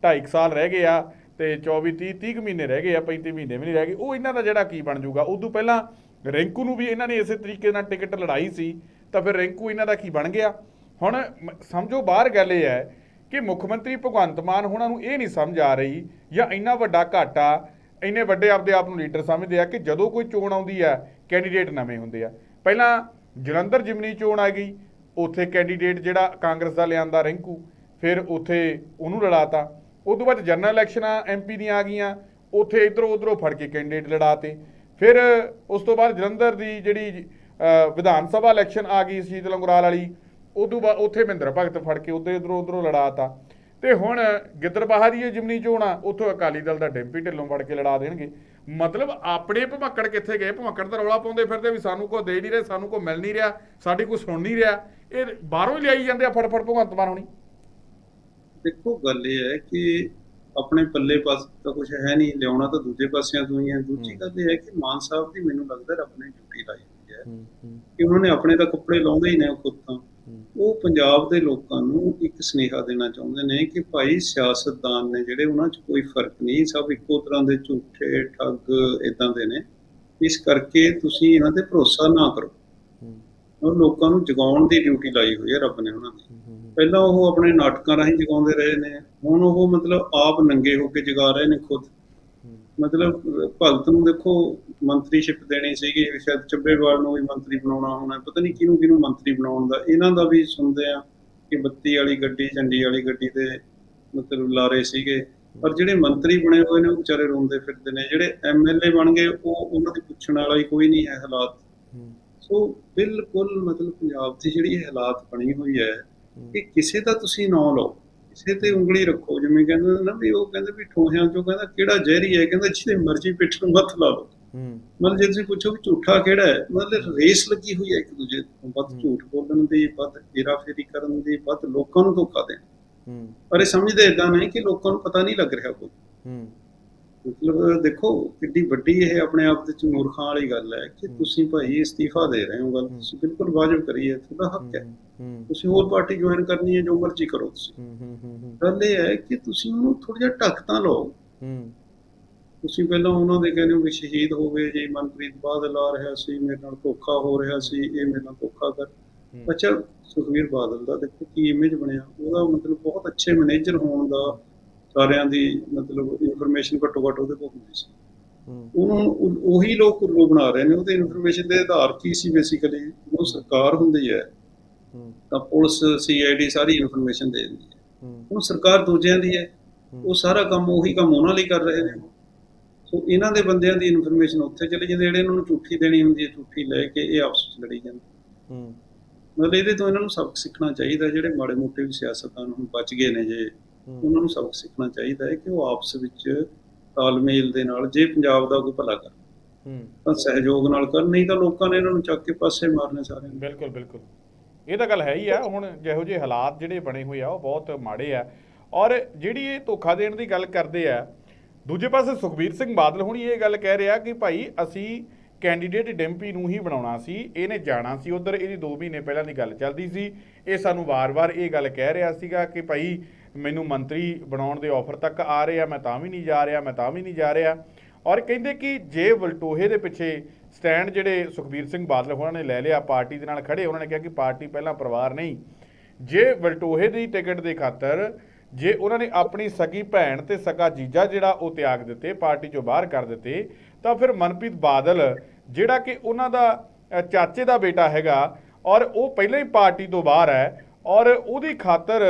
2.5 ਸਾਲ ਰਹਿ ਗਏ ਆ ਤੇ 24 30 30 ਮਹੀਨੇ ਰਹਿ ਗਏ ਆ 35 ਮਹੀਨੇ ਵੀ ਨਹੀਂ ਰਹਿ ਗਏ। ਉਹ ਇਹਨਾਂ ਦਾ ਜਿਹੜਾ ਕੀ ਬਣ ਜਾਊਗਾ, ਉਦੋਂ ਪਹਿਲਾਂ ਰਿੰਕੂ ਨੂੰ ਵੀ ਇਹਨਾਂ ਨੇ ਇਸੇ ਤਰੀਕੇ ਨਾਲ ਟਿਕਟ ਲੜਾਈ ਸੀ, ਤਾਂ ਫਿਰ ਰਿੰਕੂ ਇਹਨਾਂ ਦਾ ਕੀ ਬਣ ਗਿਆ? ਹੁਣ ਸਮਝੋ ਬਾਹਰ ਗੱਲ ਇਹ ਹੈ ਕਿ ਮੁੱਖ ਮੰਤਰੀ ਭਗਵੰਤ ਮਾਨ ਉਹਨਾਂ ਨੂੰ ਇਹ ਨਹੀਂ ਸਮਝ ਆ ਰਹੀ ਜਾਂ ਇੰਨਾ ਵੱਡਾ ਘਾਟਾ ਇੰਨੇ ਵੱਡੇ ਆਪਦੇ ਆਪ ਨੂੰ ਲੀਡਰ ਸਮਝਦੇ ਆ ਕਿ ਜਦੋਂ ਕੋਈ ਚੋਣ ਆਉਂਦੀ ਆ, ਕੈਂਡੀਡੇਟ ਨਵੇਂ ਹੁੰਦੇ ਆ। ਪਹਿਲਾਂ ਜਲੰਧਰ ਜਿਮਨੀ ਚੋਣ ਆ ਗਈ, ਉੱਥੇ ਕੈਂਡੀਡੇਟ ਜਿਹੜਾ ਕਾਂਗਰਸ ਦਾ ਲਿਆਂਦਾ ਰਿੰਕੂ, ਫਿਰ ਉੱਥੇ ਉਹਨੂੰ ਲੜਾਤਾ। ਉਸ ਤੋਂ ਬਾਅਦ ਜਨਰਲ ਇਲੈਕਸ਼ਨਾਂ ਐਮਪੀ ਦੀਆਂ ਆ ਗਈਆਂ, ਉੱਥੇ ਇਧਰੋਂ ਉਧਰੋਂ ਫੜ ਕੇ ਕੈਂਡੀਡੇਟ ਲੜਾਤੇ। ਫਿਰ ਉਸ ਤੋਂ ਬਾਅਦ ਜਲੰਧਰ ਦੀ ਜਿਹੜੀ ਵਿਧਾਨ ਸਭਾ ਇਲੈਕਸ਼ਨ ਆ ਗਈ ਸ਼ੀਤ ਲੰਗਰਾਲ ਵਾਲੀ ਉਦੋਂ ਬਾਅਦ ਉੱਥੇ ਮਹਿੰਦਰ ਭਗਤ ਫੜ ਕੇ ਉੱਧਰ ਇਧਰੋਂ ਉਧਰੋਂ ਲੜਾਤਾ। ਤੇ ਹੁਣ ਗਿੱਦੜਬਾਹਾ ਦੀ ਇਹ ਜਿਮਨੀ ਚੋਣ ਉੱਥੋਂ ਅਕਾਲੀ ਦਲ ਦਾ ਡੈਂਪੀ ਢਿੱਲੋਂ ਫੜ ਕੇ ਲੜਾ ਦੇਣਗੇ। ਮਤਲਬ ਆਪਣੇ ਭਮੱਕੜ ਕਿੱਥੇ ਗਏ? ਭਮੱਕੜ ਤਾਂ ਰੌਲਾ ਪਾਉਂਦੇ ਫਿਰਦੇ ਵੀ ਸਾਨੂੰ ਕੋ ਦੇ ਨਹੀਂ ਰਹੇ ਸਾਨੂੰ ਕੋ ਮਿਲ ਨਹੀਂ ਰਿਹਾ ਸਾਡੀ ਕੋਈ ਸੁਣ ਨਹੀਂ ਰਿਹਾ। ਇਹ ਬਾਹਰੋਂ ਹੀ ਲਿਆਈ ਜਾਂਦੇ ਆ ਫਟਫਟ ਭਗਵੰਤ ਮਾਨ ਹੋਣੀ। ਦੇਖੋ ਗੱਲ ਇਹ ਹੈ ਕਿ ਆਪਣੇ ਪੱਲੇ ਪਾਸ ਤਾਂ ਕੁਝ ਹੈ ਨਹੀਂ ਲਿਆਉਣਾ ਤਾਂ ਦੂਜੇ ਪਾਸਿਆਂ ਤੋਂ ਹੀ ਹੈ। ਦੂਜੀ ਗੱਲ ਇਹ ਹੈ ਕਿ ਮਾਨ ਸਾਹਿਬ ਦੀ ਮੈਨੂੰ ਲੱਗਦਾ ਰੱਬ ਨੇ ਡਿਊਟੀ ਲਾਈ ਹੋਈ ਹੈ ਕਿ ਉਹਨਾਂ ਨੇ ਆਪਣੇ ਤਾਂ ਕੱਪੜੇ ਲਾਉਂਦੇ ਹੀ ਨੇ ਖੁਦ ਤਾਂ ਉਹ ਪੰਜਾਬ ਦੇ ਲੋਕਾਂ ਨੂੰ ਇੱਕ ਸਨੇਹਾ ਦੇਣਾ ਚਾਹੁੰਦੇ ਨੇ ਕਿ ਭਾਈ ਸਿਆਸਤਦਾਨ ਨੇ ਜਿਹੜੇ ਉਹਨਾਂ 'ਚ ਕੋਈ ਫ਼ਰਕ ਨਹੀਂ, ਸਭ ਇੱਕੋ ਤਰ੍ਹਾਂ ਦੇ ਝੂਠੇ, ਠੱਗ ਇਦਾਂ ਦੇ ਨੇ। ਇਸ ਕਰਕੇ ਤੁਸੀਂ ਇਹਨਾਂ ਤੇ ਭਰੋਸਾ ਨਾ ਕਰੋ। ਔਰ ਲੋਕਾਂ ਨੂੰ ਜਗਾਉਣ ਦੀ ਡਿਊਟੀ ਲਾਈ ਹੋਈ ਹੈ ਰੱਬ ਨੇ ਉਹਨਾਂ ਦੀ। ਪਹਿਲਾਂ ਉਹ ਆਪਣੇ ਨਾਟਕਾਂ ਰਾਹੀਂ ਜਗਾਉਂਦੇ ਰਹੇ ਨੇ, ਹੁਣ ਉਹ ਮਤਲਬ ਆਪ ਨੰਗੇ ਹੋ ਕੇ ਜਗਾ ਰਹੇ ਨੇ ਖੁਦ। ਮਤਲਬ ਭਗਤ ਨੂੰ ਦੇਖੋ ਮੰਤਰੀਸ਼ਿਪ ਦੇਣੀ ਸੀਗੀ ਸ਼ਾਇਦ ਚੱਬੇਵਾਲ ਨੂੰ ਵੀ ਮੰਤਰੀ ਬਣਾਉਣਾ ਹੋਣਾ ਪਤਾ ਨਹੀਂ ਕਿਹਨੂੰ ਕਿਹਨੂੰ ਮੰਤਰੀ ਬਣਾਉਣ ਦਾ। ਇਹਨਾਂ ਦਾ ਵੀ ਸੁਣਦੇ ਆ ਕਿ ਬੱਤੀ ਵਾਲੀ ਗੱਡੀ ਝੰਡੀ ਵਾਲੀ ਗੱਡੀ ਤੇ ਮਤਲਬ ਲਾਰੇ ਸੀਗੇ। ਪਰ ਜਿਹੜੇ ਮੰਤਰੀ ਬਣੇ ਹੋਏ ਨੇ ਉਹ ਵਿਚਾਰੇ ਰੋਂਦੇ ਫਿਰਦੇ ਨੇ। ਜਿਹੜੇ ਐਮਐਲਏ ਬਣ ਗਏ ਉਹ ਉਹਨਾਂ ਦੀ ਪੁੱਛਣ ਵਾਲਾ ਹੀ ਕੋਈ ਨਹੀਂ ਹੈ ਹਾਲਾਤ। ਸੋ ਬਿਲਕੁਲ ਮਤਲਬ ਪੰਜਾਬ ਦੀ ਜਿਹੜੀ ਹਾਲਾਤ ਬਣੀ ਹੋਈ ਹੈ ਕਿ ਕਿਸੇ ਦਾ ਤੁਸੀਂ ਨਾਂ ਲਓ। ਕਿਸੇ ਤੇ ਉਂਗਲੀ ਰੱਖੋ ਜਿਵੇਂ ਕਹਿੰਦੇ ਨੇ ਵੀ ਉਹ ਕਹਿੰਦੇ ਵੀ ਠੋਹਿਆਂ ਚੋਂ ਕਹਿੰਦਾ ਕਿਹੜਾ ਜ਼ਹਿਰੀ ਹੈ ਕਹਿੰਦਾ ਜਿਹਦੇ ਮਰਜ਼ੀ ਪਿੱਠ ਨੂੰ ਮੱਥ ਲਾ ਲਓ। ਮਤਲਬ ਜੇ ਤੁਸੀਂ ਪੁੱਛੋ ਵੀ ਝੂਠਾ ਕਿਹੜਾ ਹੈ ਮਤਲਬ ਰੇਸ ਲੱਗੀ ਹੋਈ ਹੈ ਇੱਕ ਦੂਜੇ ਤੋਂ ਵੱਧ। ਝੂਠ ਬੋਲਣ ਦੀ ਵੱਧ ਹੇਰਾਫੇਰੀ ਕਰਨ ਦੀ ਵੱਧ ਲੋਕਾਂ ਨੂੰ ਧੋਖਾ ਦੇਣ। ਪਰ ਇਹ ਸਮਝਦੇ ਇਦਾਂ ਨਹੀਂ ਕਿ ਲੋਕਾਂ ਨੂੰ ਪਤਾ ਨਹੀਂ ਲੱਗ ਰਿਹਾ ਕੋਈ। ਮਤਲਬ ਦੇਖੋ ਕਿੱਡੀ ਵੱਡੀ ਇਹ ਆਪਣੇ ਆਪ ਦੇ ਚ ਮੂਰਖਾਂ ਵਾਲੀ ਗੱਲ ਹੈ ਕਿ। ਤੁਸੀਂ ਭਾਈ ਅਸਤੀਫਾ ਦੇ ਰਹੇ ਹੋ ਗੱਲ। ਤੁਸੀਂ ਬਿਲਕੁਲ ਵਾਜਬ ਕਰੀ ਹੈ ਤੁਹਾਡਾ ਹੱਕ ਹੈ। ਤੁਸੀਂ ਹੋਰ ਪਾਰਟੀ ਜੁਆਇਨ ਕਰਨੀ ਹੈ ਜੋ ਮਰਜ਼ੀ ਕਰੋ ਤੁਸੀਂ। ਗੱਲ ਇਹ ਹੈ ਕਿ ਤੁਸੀਂ ਉਹਨੂੰ ਥੋੜਾ ਜਿਹਾ ਢੱਕ ਤਾਂ ਲਓ। ਤੁਸੀਂ ਪਹਿਲਾਂ ਉਹਨਾਂ ਦੇ ਕਹਿੰਦੇ ਹੋ ਵੀ ਸ਼ਹੀਦ ਹੋ ਗਏ ਜੀ ਮਨਪ੍ਰੀਤ ਬਾਦਲ ਆ ਰਿਹਾ ਸੀ ਮੇਰੇ ਨਾਲ ਧੋਖਾ ਹੋ ਰਿਹਾ ਸੀ ਇਹ ਮੇਰੇ ਨਾਲ ਧੋਖਾ ਕਰ। ਅੱਛਾ ਸੁਖਵੀਰ ਬਾਦਲ ਦਾ ਦੇਖੋ ਕੀ ਇਮੇਜ ਬਣਿਆ। ਉਹਦਾ ਮਤਲਬ ਬਹੁਤ ਅੱਛੇ ਮੈਨੇਜਰ ਹੋਣ ਦਾ ਸਾਰਿਆਂ ਦੀ ਮਤਲਬ ਇਨਫੋਰਮੇਸ਼ਨ ਘੱਟੋ ਘੱਟ ਉਹਦੇ ਕੋਲ ਹੁੰਦੀ ਸੀ। ਉਹਨੂੰ ਉਹ- ਲੋਕ ਕੁੱਲੂ ਬਣਾ ਰਹੇ ਨੇ ਉਹਦੇ ਇਨਫੋਰਮੇਸ਼ਨ ਦੇ ਆਧਾਰ ਕੀ ਸੀ ਬੇਸਿਕਲੀ ਉਹ ਸਰਕਾਰ ਹੁੰਦੀ ਹੈ। ਤਾਂ ਪੁਲਿਸ ਸੀਆਈਡੀ ਸਾਰੀ ਇਨਫੋਰਮੇਸ਼ਨ ਦੇ ਦਿੰਦੀ ਹੈ। ਹੁਣ ਸਰਕਾਰ ਦੂਜਿਆਂ ਦੀ ਹੈ। ਉਹ ਸਾਰਾ ਕੰਮ ਉਹੀ ਕੰਮ ਉਹਨਾਂ ਲਈ ਕਰ ਰਹੇ ਨੇ। ਸੋ ਇਹਨਾਂ ਦੇ ਬੰਦਿਆਂ ਦੀ ਇਨਫੋਰਮੇਸ਼ਨ ਉੱਥੇ ਚਲੀ ਜਾਂਦੀ ਜਿਹੜੇ ਇਹਨਾਂ ਨੂੰ ਝੂਠੀ ਦੇਣੀ ਹੁੰਦੀ ਹੈ ਝੂਠੀ ਲੈ ਕੇ ਇਹ ਆਪਸ ਵਿੱਚ ਲੜੀ ਜਾਂਦੇ ਮਤਲਬ ਇਹਦੇ ਤੋਂ ਇਹਨਾਂ ਨੂੰ ਸਬਕ ਸਿੱਖਣਾ ਚਾਹੀਦਾ ਜਿਹੜੇ ਮਾੜੇ ਮੋਟੇ ਵੀ ਸਿਆਸਤਦਾਨ ਹੁਣ ਬਚ ਗਏ ਨੇ ਜੇ। ਉਹਨਾਂ ਨੂੰ ਸਬਕ ਸਿੱਖਣਾ ਚਾਹੀਦਾ ਹੈ ਕਿ ਉਹ ਆਪਸ ਵਿੱਚ ਤਾਲਮੇਲ ਦੇ ਨਾਲ ਜੇ ਪੰਜਾਬ ਦਾ ਕੋਈ ਭਲਾ ਕਰ। ਤਾਂ ਸਹਿਯੋਗ ਨਾਲ ਕਰ ਨਹੀਂ ਤਾਂ ਲੋਕਾਂ ਨੇ ਇਹਨਾਂ ਨੂੰ ਚੱਕ ਕੇ ਪਾਸੇ ਮਾਰਨੇ ਸਾਰਿਆਂ ਨੂੰ। ਬਿਲਕੁਲ ਬਿਲਕੁਲ। ਇਹ ਤਾਂ ਗੱਲ ਹੈ ਹੀ ਆ ਹੁਣ ਜਿਹੋ ਜਿਹੇ ਹਾਲਾਤ ਜਿਹੜੇ ਬਣੇ ਹੋਏ ਆ ਉਹ ਬਹੁਤ ਮਾੜੇ ਆ। ਔਰ ਜਿਹੜੀ ਇਹ ਧੋਖਾ ਦੇਣ ਦੀ ਗੱਲ ਕਰਦੇ ਆ ਦੂਜੇ ਪਾਸੇ ਸੁਖਬੀਰ ਸਿੰਘ ਬਾਦਲ ਹੁਣੀ ਇਹ ਗੱਲ ਕਹਿ ਰਿਹਾ ਕਿ ਭਾਈ ਅਸੀਂ ਕੈਂਡੀਡੇਟ ਡਿੰਪੀ ਨੂੰ ਹੀ ਬਣਾਉਣਾ ਸੀ ਇਹਨੇ ਜਾਣਾ ਸੀ ਉਧਰ ਇਹਦੀ 2 ਮਹੀਨੇ ਪਹਿਲਾਂ ਦੀ ਗੱਲ ਚੱਲਦੀ ਸੀ। ਇਹ ਸਾਨੂੰ ਵਾਰ-ਵਾਰ ਇਹ ਗੱਲ ਕਹਿ ਰਿਹਾ ਸੀਗਾ ਕਿ ਭਾਈ ਮੈਨੂੰ ਮੰਤਰੀ ਬਣਾਉਣ ਦੇ ਆਫਰ ਤੱਕ ਆ ਰਹੇ ਆ, ਮੈਂ ਤਾਂ ਵੀ ਨਹੀਂ ਜਾ ਰਿਹਾ, ਮੈਂ ਤਾਂ ਵੀ ਨਹੀਂ ਜਾ ਰਿਹਾ। ਔਰ ਕਹਿੰਦੇ ਕਿ ਜੇ ਵਲਟੋਹੇ ਦੇ ਪਿੱਛੇ ਸਟੈਂਡ ਜਿਹੜੇ ਸੁਖਬੀਰ ਸਿੰਘ ਬਾਦਲ ਹੋਰਾਂ ਨੇ ਲੈ ਲਿਆ, ਪਾਰਟੀ ਦੇ ਨਾਲ ਖੜੇ, ਉਹਨਾਂ ਨੇ ਕਿਹਾ ਕਿ ਪਾਰਟੀ ਪਹਿਲਾਂ ਪਰਿਵਾਰ ਨਹੀਂ। ਜੇ ਵਲਟੋਹੇ ਦੀ ਟਿਕਟ ਦੇ ਖਾਤਰ, ਜੇ ਉਹਨਾਂ ਨੇ ਆਪਣੀ ਸਗੀ ਭੈਣ ਤੇ ਸਕਾ ਜੀਜਾ ਜਿਹੜਾ ਉਹ ਤਿਆਗ ਦਿੱਤੇ, ਪਾਰਟੀ ਚੋਂ ਬਾਹਰ ਕਰ ਦਿੱਤੇ, ਤਾਂ ਫਿਰ ਮਨਪ੍ਰੀਤ ਬਾਦਲ, ਜਿਹੜਾ ਕਿ ਉਹਨਾਂ ਦਾ ਚਾਚੇ ਦਾ ਬੇਟਾ ਹੈਗਾ, ਔਰ ਉਹ ਪਹਿਲਾਂ ਹੀ ਪਾਰਟੀ ਤੋਂ ਬਾਹਰ ਹੈ, ਔਰ ਉਹਦੀ ਖਾਤਰ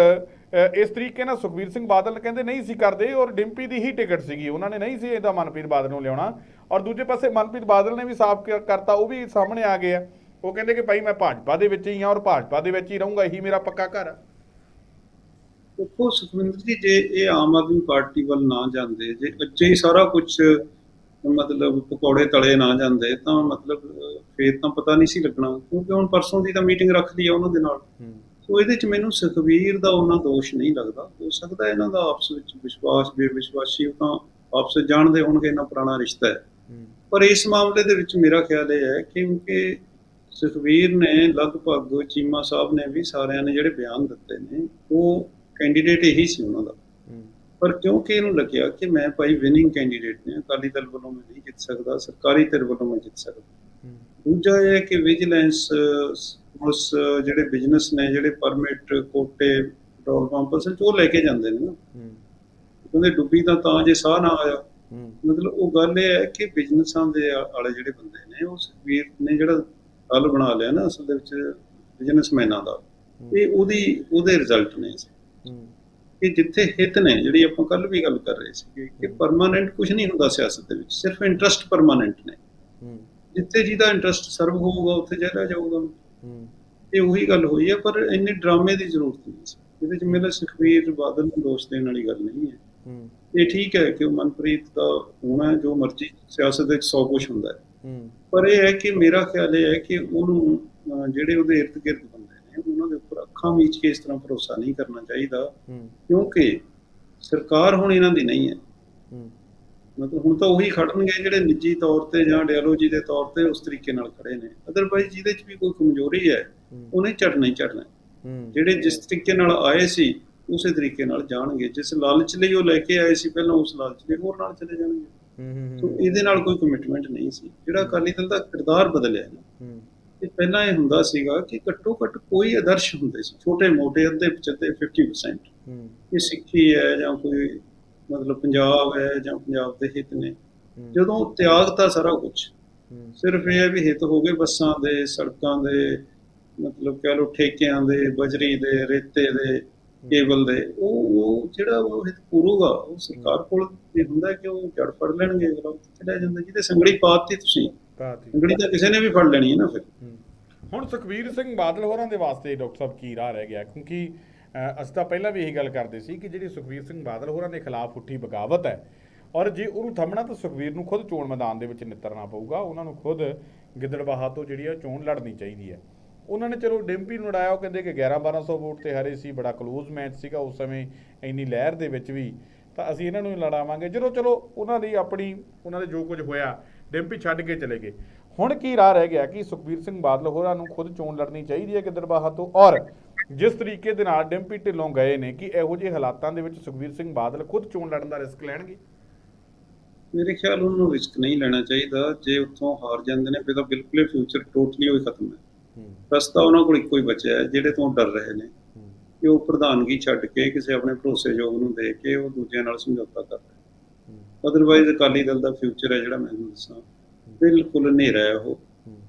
ਇਸ ਤਰੀਕੇ ਨਾਲ ਸੁਖਬੀਰ ਸਿੰਘ ਬਾਦਲ ਕਹਿੰਦੇ ਨਹੀਂ ਸੀ ਕਰਦੇ ਔਰ ਡਿੰਪੀ ਦੀ ਹੀ ਟਿਕਟ ਸੀਗੀ। ਉਹਨਾਂ ਨੇ ਨਹੀਂ ਸੀ ਇਹਦਾ ਮਨਪ੍ਰੀਤ ਬਾਦਲ ਨੂੰ ਲਿਆਉਣਾ। ਔਰ ਦੂਜੇ ਪਾਸੇ ਮਨਪ੍ਰੀਤ ਬਾਦਲ ਨੇ ਵੀ ਸਾਫ਼ ਕਰਤਾ ਉਹ ਵੀ ਸਾਹਮਣੇ ਆ ਗਏ ਆ। ਉਹ ਕਹਿੰਦੇ ਕਿ ਭਾਈ ਮੈਂ ਭਾਜਪਾ ਦੇ ਵਿੱਚ ਹੀ ਆ ਔਰ ਭਾਜਪਾ ਦੇ ਵਿੱਚ ਹੀ ਰਹੂੰਗਾ ਇਹੀ ਮੇਰਾ ਪੱਕਾ ਘਰ ਆ। ਦੇਖੋ ਸੁਖਵਿੰਦਰ ਜੀ ਜੇ ਇਹ ਆਮ ਆਦਮੀ ਪਾਰਟੀ ਵੱਲ ਨਾ ਜਾਂਦੇ ਜੇ ਅੱਜੇ ਹੀ ਸਾਰਾ ਕੁਝ ਮਤਲਬ ਪਕੌੜੇ ਤਲੇ ਨਾ ਜਾਂਦੇ ਤਾਂ ਮਤਲਬ ਫੇਰ ਤਾਂ ਪਤਾ ਨਹੀਂ ਸੀ ਲੱਗਣਾ। ਕਿਉਂਕਿ ਹੁਣ ਪਰਸੋਂ ਦੀ ਤਾਂ ਮੀਟਿੰਗ ਰੱਖ ਲਈ ਆ ਉਹਨਾਂ ਦੇ ਨਾਲ। ਸੋ ਇਹਦੇ ਚ ਮੈਨੂੰ ਸੁਖਵੀਰ ਦਾ ਉਹਨਾਂ ਦੋਸ਼ ਨਹੀਂ ਲੱਗਦਾ। ਹੋ ਸਕਦਾ ਇਹਨਾਂ ਦਾ ਆਪਸ ਵਿੱਚ ਵਿਸ਼ਵਾਸ ਬੇਵਿਸ਼ਵਾਸੀ ਉਹ ਤਾਂ ਆਪਸ ਵਿੱਚ ਜਾਣਦੇ ਹੋਣਗੇ ਇੰਨਾ ਪੁਰਾਣਾ ਰਿਸ਼ਤਾ ਹੈ। ਪਰ ਇਸ ਮਾਮਲੇ ਦੇ ਵਿੱਚ ਮੇਰਾ ਖਿਆਲ ਇਹ ਹੈ ਕਿਉਂਕਿ ਸੁਖਵੀਰ ਨੇ ਲਗਭਗ ਚੀਮਾ ਸਾਹਿਬ ਨੇ ਵੀ ਸਾਰਿਆਂ ਨੇ ਜਿਹੜੇ ਬਿਆਨ ਦਿੱਤੇ ਨੇ ਉਹ ਕੈਂਡੀਡੇਟ ਇਹੀ ਸੀ ਉਹਨਾਂ ਦਾ। ਪਰ ਕਿਉਂਕਿ ਇਹਨੂੰ ਲੱਗਿਆ ਕਿ ਮੈਂ ਭਾਈ ਵਿਨਿੰਗ ਕੈਂਡੀਡੇਟ ਨੇ ਅਕਾਲੀ ਦਲ ਵੱਲੋਂ ਮੈਂ ਨਹੀਂ ਜਿੱਤ ਸਕਦਾ ਸਰਕਾਰੀ ਧਿਰ ਵੱਲੋਂ ਮੈਂ ਜਿੱਤ ਸਕਦਾ। ਦੂਜਾ ਇਹ ਕਿ ਵਿਜੀਲੈਂਸ ਉਸ ਜਿਹੜੇ ਬਿਜ਼ਨਸ ਨੇ ਜਿਹੜੇ ਪਰਮਿਟ ਕੋਟੇ ਪੈਟਰੋਲ ਪੰਪ ਉਹ ਲੈ ਕੇ ਜਾਂਦੇ ਨੇ ਨਾ। ਕਹਿੰਦੇ ਡੁੱਬੀ ਤਾਂ ਤਾਂ ਜੇ ਸਾਹ ਨਾ ਆਇਆ। ਮਤਲਬ ਉਹ ਗੱਲ ਇਹ ਹੈ ਕਿ ਬਿਜ਼ਨਸਾਂ ਦੇ ਵਾਲੇ ਜਿਹੜੇ ਬੰਦੇ ਨੇ ਉਹ ਸੁਖਬੀਰ ਨੇ ਜਿਹੜਾ ਹੱਲ ਬਣਾ ਲਿਆ ਨਾ ਅਸਲ ਦੇ ਵਿੱਚ ਬਿਜ਼ਨਸਮੈਨਾਂ ਦਾ ਇਹ ਉਹਦੀ ਉਹਦੇ ਰਿਜ਼ਲਟ ਨੇ ਕਿ ਜਿੱਥੇ ਹਿੱਤ ਨੇ ਜਿਹੜੀ ਆਪਾਂ ਕੱਲ ਵੀ ਗੱਲ ਕਰ ਰਹੇ ਸੀ ਕਿ ਪਰਮਾਨੈਂਟ ਕੁਝ ਨਹੀਂ ਹੁੰਦਾ ਸਿਆਸਤ ਦੇ ਵਿੱਚ ਸਿਰਫ ਇੰਟਰਸਟ ਪਰਮਾਨੈਂਟ ਨੇ। ਜਿੱਥੇ ਜਿਹਦਾ ਇੰਟਰਸਟ ਸਰਵ ਹੋਊਗਾ ਉੱਥੇ ਜਿਹੜਾ ਜਾਊਗਾ। ਇਹ ਉਹੀ ਗੱਲ ਹੋਈ ਹੈ ਪਰ ਇੰਨੇ ਡਰਾਮੇ ਦੀ ਜ਼ਰੂਰਤ ਨਹੀਂ ਸੀ। ਇਹਦੇ ਚ ਮੇਰਾ ਸੁਖਬੀਰ ਬਾਦਲ ਨੂੰ ਦੋਸ਼ ਦੇਣ ਵਾਲੀ ਗੱਲ ਨਹੀਂ ਹੈ। ਇਹ ਠੀਕ ਹੈ ਕਿ ਮਨਪ੍ਰੀਤ ਦਾ ਹੋਣਾ ਜੋ ਮਰਜ਼ੀ ਸਿਆਸਤ ਵਿੱਚ ਸੌ ਕੁਛ ਹੁੰਦਾ ਹੈ। ਪਰ ਇਹ ਹੈ ਕਿ ਮੇਰਾ ਖਿਆਲ ਇਹ ਹੈ ਕਿ ਉਹਨੂੰ ਜਿਹੜੇ ਉਹਦੇ ਇਰਦ ਗਿਰਦ ਬੰਦੇ ਨੇ ਉਹਨਾਂ ਦੇ ਉੱਪਰ ਅੱਖਾਂ ਮੀਚ ਕੇ ਇਸ ਤਰ੍ਹਾਂ ਭਰੋਸਾ ਨਹੀਂ ਕਰਨਾ ਚਾਹੀਦਾ। ਕਿਉਂਕਿ ਸਰਕਾਰ ਹੁਣ ਇਹਨਾਂ ਦੀ ਨਹੀਂ ਹੈ। ਮਤਲਬ ਹੁਣ ਤਾਂ ਉਹੀ ਖੜਨਗੇ ਜਿਹੜੇ ਨਿੱਜੀ ਤੌਰ ਤੇ ਜਾਂ ਆਈਡੀਓਲੋਜੀ ਦੇ ਤੌਰ ਤੇ ਉਸ ਤਰੀਕੇ ਨਾਲ ਖੜੇ ਨੇ। ਅਦਰਵਾਈਜ਼ ਜਿਹਦੇ ਚ ਵੀ ਕੋਈ ਕਮਜ਼ੋਰੀ ਹੈ ਉਹਨੇ ਝੜਨਾ ਹੀ ਝੜਨਾ ਜਿਹੜੇ ਜਿਸ ਤਰੀਕੇ ਨਾਲ ਆਏ ਸੀ ਉਸੇ ਤਰੀਕੇ ਨਾਲ ਜਾਣਗੇ। ਜਿਸ ਲਾਲਚ ਲਈ ਉਹ ਲੈ ਕੇ ਆਏ ਸੀ ਪਹਿਲਾਂ ਉਸ ਲਾਲਚ ਲਈ ਹੋਰ ਨਾਲ ਚਲੇ ਜਾਣਗੇ। ਸੋ ਇਹਦੇ ਨਾਲ ਕੋਈ ਕਮਿਟਮੈਂਟ ਨਹੀਂ ਸੀ। ਜਿਹੜਾ ਅਕਾਲੀ ਦਲ ਦਾ ਕਿਰਦਾਰ ਬਦਲਿਆ ਹੂੰ। ਇਹ ਪਹਿਲਾਂ ਇਹ ਹੁੰਦਾ ਸੀਗਾ ਕਿ ਘੱਟੋ ਘੱਟ ਕੋਈ ਆਦਰਸ਼ ਹੁੰਦੇ ਸੀ। ਛੋਟੇ ਮੋਟੇ ਅੱਧੇ ਪਚੱਧੇ 50% ਹੂੰ। ਇਹ ਸਿੱਖੀ ਹੈ ਜਾਂ ਕੋਈ ਮਤਲਬ ਪੰਜਾਬ ਹੈ ਜਾਂ ਪੰਜਾਬ ਦੇ ਹਿੱਤ ਨੇ। ਜਦੋਂ ਤਿਆਗਤਾ ਸਾਰਾ ਕੁਝ ਸਿਰਫ ਇਹ ਹੈ ਵੀ ਹਿੱਤ ਹੋ ਗਏ ਬੱਸਾਂ ਦੇ ਸੜਕਾਂ ਦੇ ਮਤਲਬ ਕਹਿ ਲਓ ਠੇਕਿਆਂ ਦੇ ਬਜਰੀ ਦੇ ਰੇਤੇ ਦੇ ਕੇਬਲ ਦੇ। ਉਹ ਉਹ ਜਿਹੜਾ ਉਹ ਹਿੱਤ ਪੂਰੂਗਾ ਉਹ ਸਰਕਾਰ ਕੋਲ ਵੀ ਹੁੰਦਾ ਕਿ ਉਹ ਜੜ ਫੜ ਲੈਣਗੇ ਅਗਲਾ ਉੱਥੇ ਲੈ ਜਾਂਦਾ ਜਿਹਦੇ ਸੰਗੜੀ ਪਾਤੀ ਤੁਸੀਂ। ਹੀ। ਸੰਗੜੀ ਤਾਂ ਕਿਸੇ ਨੇ ਵੀ ਫੜ ਲੈਣੀ ਹੈ ਨਾ ਫਿਰ। ਹੁਣ ਸੁਖਬੀਰ ਸਿੰਘ ਬਾਦਲ ਹੋਰਾਂ ਦੇ ਵਾਸਤੇ ਡਾਕਟਰ ਸਾਹਿਬ ਕੀ ਰਾਹ ਰਹਿ ਗਿਆ? ਕਿਉਂਕਿ ਅਸੀਂ ਤਾਂ ਪਹਿਲਾਂ ਵੀ ਇਹੀ ਗੱਲ ਕਰਦੇ ਸੀ ਕਿ ਜਿਹੜੀ ਸੁਖਬੀਰ ਸਿੰਘ ਬਾਦਲ ਹੋਰਾਂ ਦੇ ਖਿਲਾਫ ਉੱਠੀ ਬਗਾਵਤ ਹੈ ਔਰ ਜੇ ਉਹਨੂੰ ਥੰਮਣਾ ਤਾਂ ਸੁਖਬੀਰ ਨੂੰ ਖੁਦ ਚੋਣ ਮੈਦਾਨ ਦੇ ਵਿੱਚ ਨਿੱਤਰਨਾ ਪਊਗਾ, ਉਹਨਾਂ ਨੂੰ ਖੁਦ ਗਿੱਦੜਬਾਹਾ ਤੋਂ ਜਿਹੜੀ ਆ ਚੋਣ ਲੜਨੀ ਚਾਹੀਦੀ ਹੈ। ਉਹਨਾਂ ਨੇ ਚਲੋ ਡਿੰਪੀ ਨੂੰ ਉਡਾਇਆ, ਉਹ ਕਹਿੰਦੇ ਕਿ 11 1200 ਵੋਟ ਤੇ ਹਾਰੇ ਸੀ, ਬੜਾ ਕਲੋਜ਼ ਮੈਚ ਸੀਗਾ ਉਸ ਸਮੇਂ, ਇੰਨੀ ਲਹਿਰ ਦੇ ਵਿੱਚ ਵੀ। ਤਾਂ ਅਸੀਂ ਇਹਨਾਂ ਨੂੰ ਲੜਾਵਾਂਗੇ। ਜਦੋਂ ਚਲੋ ਉਹਨਾਂ ਦੀ ਆਪਣੀ, ਉਹਨਾਂ ਦੇ ਜੋ ਕੁਝ ਹੋਇਆ, ਡਿੰਪੀ ਛੱਡ ਕੇ ਚਲੇ ਗਏ। ਹੁਣ ਕੀ ਰਾਹ ਰਹਿ ਗਿਆ ਕਿ ਸੁਖਬੀਰ ਸਿੰਘ ਬਾਦਲ ਹੋਰਾਂ ਨੂੰ ਖੁਦ ਚੋਣ ਲੜਨੀ ਚਾਹੀਦੀ ਹੈ ਗਿੱਦੜਬਾਹਾ ਤੋਂ? ਔਰ ਜਿਸ ਤਰੀਕੇ ਦੇ ਨਾਲ ਡਿੰਪੀ ਢਿੱਲੋਂ ਗਏ ਨੇ ਕਿ ਇਹੋ ਜਿਹੇ ਹਾਲਾਤਾਂ ਦੇ ਵਿੱਚ ਸੁਖਬੀਰ ਸਿੰਘ ਬਾਦਲ ਖੁਦ ਚੋਣ ਲੜਨ ਦਾ ਰਿਸਕ ਲੈਣਗੇ? ਮੇਰੇ ਖਿਆਲ ਉਹਨੂੰ ਰਿਸਕ ਨਹੀਂ ਲੈਣਾ ਚਾਹੀਦਾ। ਜੇ ਉੱਥੋਂ ਹਾਰ ਜਾਂਦੇ ਨੇ ਫਿਰ ਤਾਂ ਬਿਲਕੁਲ ਫਿਊਚਰ ਟੋਟਲੀ ਹੋਈ ਖਤਮ ਹੈ। ਰਸਤਾ ਉਹਨਾਂ ਕੋਲ ਇੱਕੋ ਹੀ ਬਚਿਆ ਹੈ ਜਿਹੜੇ ਤੋਂ ਡਰ ਰਹੇ ਨੇ। ਕਿ ਉਹ ਪ੍ਰਧਾਨਗੀ ਛੱਡ ਕੇ ਕਿਸੇ ਆਪਣੇ ਭਰੋਸੇਯੋਗ ਨੂੰ ਦੇ ਕੇ ਉਹ ਦੂਜਿਆਂ ਨਾਲ ਸਮਝੌਤਾ ਕਰ ਰਹੇ ਅਦਰਵਾਈਜ਼ ਅਕਾਲੀ ਦਲ ਦਾ ਫਿਊਚਰ ਹੈ ਜਿਹੜਾ ਮੈਂ ਦੱਸਾਂ। ਬਿਲਕੁਲ ਹਨੇਰਾ ਹੈ ਉਹ।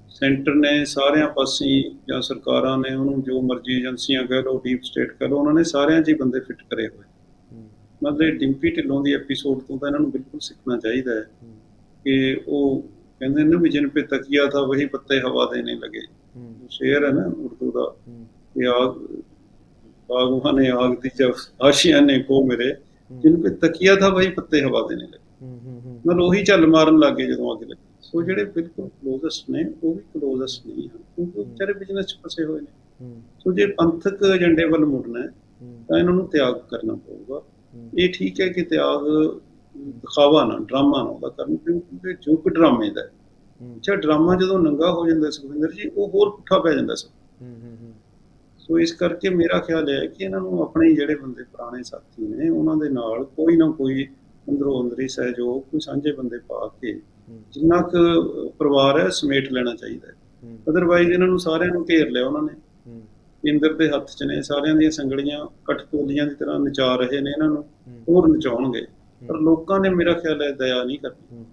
ਸੈਂਟਰ ਨੇ ਸਾਰਿਆਂ ਪਾਸੇ ਜਾਂ ਸਰਕਾਰਾਂ ਨੇ ਉਹਨੂੰ ਜੋ ਮਰਜ਼ੀ ਏਜੰਸੀਆਂ ਕਹਿ ਲਓ ਡੀਪ ਸਟੇਟ ਕਹਿ ਲਓ ਉਹਨਾਂ ਨੇ ਸਾਰਿਆਂ 'ਚ ਹੀ ਬੰਦੇ ਫਿੱਟ ਕਰੇ ਹੋਏ। ਮਤਲਬ ਡਿੰਪੀ ਢਿੱਲੋਂ ਦੀ ਐਪੀਸੋਡ ਤੋਂ ਤਾਂ ਇਹਨਾਂ ਨੂੰ ਬਿਲਕੁਲ ਸਿੱਖਣਾ ਚਾਹੀਦਾ ਹੈ ਕਿ ਉਹ ਕਹਿੰਦੇ ਨੇ ਵੀ ਜਿਨ ਪੇ ਤਕੀਆ ਥਾ ਵਹੀ ਪੱਤੇ ਹਵਾ ਦੇਣੇ ਲਗੇ। ਸ਼ੇਰ ਹੈ ਨਾ ਉਰਦੂ ਦਾ। ਕਿ ਆਗ ਬਾਗਵਾਂ ਨੇ ਆਗ ਦੀ ਜਬ ਆਸ਼ੀਆਂ ਨੇ ਕੋ ਮੇਰੇ ਜਿਨ ਪੇ ਤਕੀਆ ਥਾ ਵਹੀ ਪੱਤੇ ਹਵਾ ਦੇਣੇ ਲਗੇ। ਮਤਲਬ ਉਹੀ ਚੱਲ ਮਾਰਨ ਲੱਗੇ ਜਦੋਂ ਅੱਗ ਲੱਗੀ। ਸੋ ਜਿਹੜੇ ਬਿਲਕੁਲ ਕਲੋਜ਼ੈਸਟ ਨੇ ਉਹ ਵੀ ਕਲੋਜ਼ੈਸਟ ਨਹੀਂ ਹਨ ਕਿਉਂਕਿ ਉਹ ਵਿਚਾਰੇ ਬਿਜ਼ਨਸ 'ਚ ਫਸੇ ਹੋਏ ਨੇ। ਸੋ ਜੇ ਪੰਥਕ ਏਜੰਡੇ ਵੱਲ ਮੁੜਨਾ ਹੈ ਤਾਂ ਇਹਨਾਂ ਨੂੰ ਤਿਆਗ ਕਰਨਾ ਪਊਗਾ। ਇਹ ਠੀਕ ਹੈ ਕਿ ਤਿਆਗ ਦਿਖਾਵਾ ਨਾ ਡਰਾਮਾ ਨਾ ਉਹਦਾ ਕਰਨ ਕਿਉਂਕਿ ਜੋ ਕਿ ਡਰਾਮੇ ਦਾ। ਅੱਛਾ ਡਰਾਮਾ ਜਦੋਂ ਨੰਗਾ ਹੋ ਜਾਂਦਾ ਸੁਖਵਿੰਦਰ ਜੀ ਉਹ ਹੋਰ ਪੁੱਠਾ ਪੈ ਜਾਂਦਾ ਸਭ ਸੋ ਇਸ ਕਰਕੇ ਮੇਰਾ ਖਿਆਲ ਹੈ ਕਿ ਇਹਨਾਂ ਨੂੰ ਆਪਣੇ ਜਿਹੜੇ ਬੰਦੇ ਪੁਰਾਣੇ ਸਾਥੀ ਨੇ ਉਹਨਾਂ ਦੇ ਨਾਲ ਕੋਈ ਨਾ ਕੋਈ ਅੰਦਰੋਂ ਅੰਦਰੀ ਸਹਿਯੋਗ ਕੋਈ ਸਾਂਝੇ ਬੰਦੇ ਪਾ ਕੇ ਜਿੰਨਾ ਕੁ ਪਰਿਵਾਰ ਹੈ ਸਮੇਟ ਲੈਣਾ ਚਾਹੀਦਾ ਹੈ। ਅਦਰਵਾਈਜ਼ ਇਹਨਾਂ ਨੂੰ ਸਾਰਿਆਂ ਨੂੰ ਘੇਰ ਲਿਆ ਉਹਨਾਂ ਨੇ। ਕੇਂਦਰ ਦੇ ਹੱਥ 'ਚ ਨੇ ਸਾਰਿਆਂ ਦੀਆਂ ਸੰਗੜੀਆਂ ਕਠਪੋਲੀਆਂ ਦੀ ਤਰ੍ਹਾਂ ਨਚਾ ਰਹੇ ਨੇ ਇਹਨਾਂ ਨੂੰ ਹੋਰ ਨਚਾਉਣਗੇ। ਪਰ ਲੋਕਾਂ ਨੇ ਮੇਰਾ ਖਿਆਲ ਹੈ ਦਇਆ ਨਹੀਂ ਕਰਨੀ।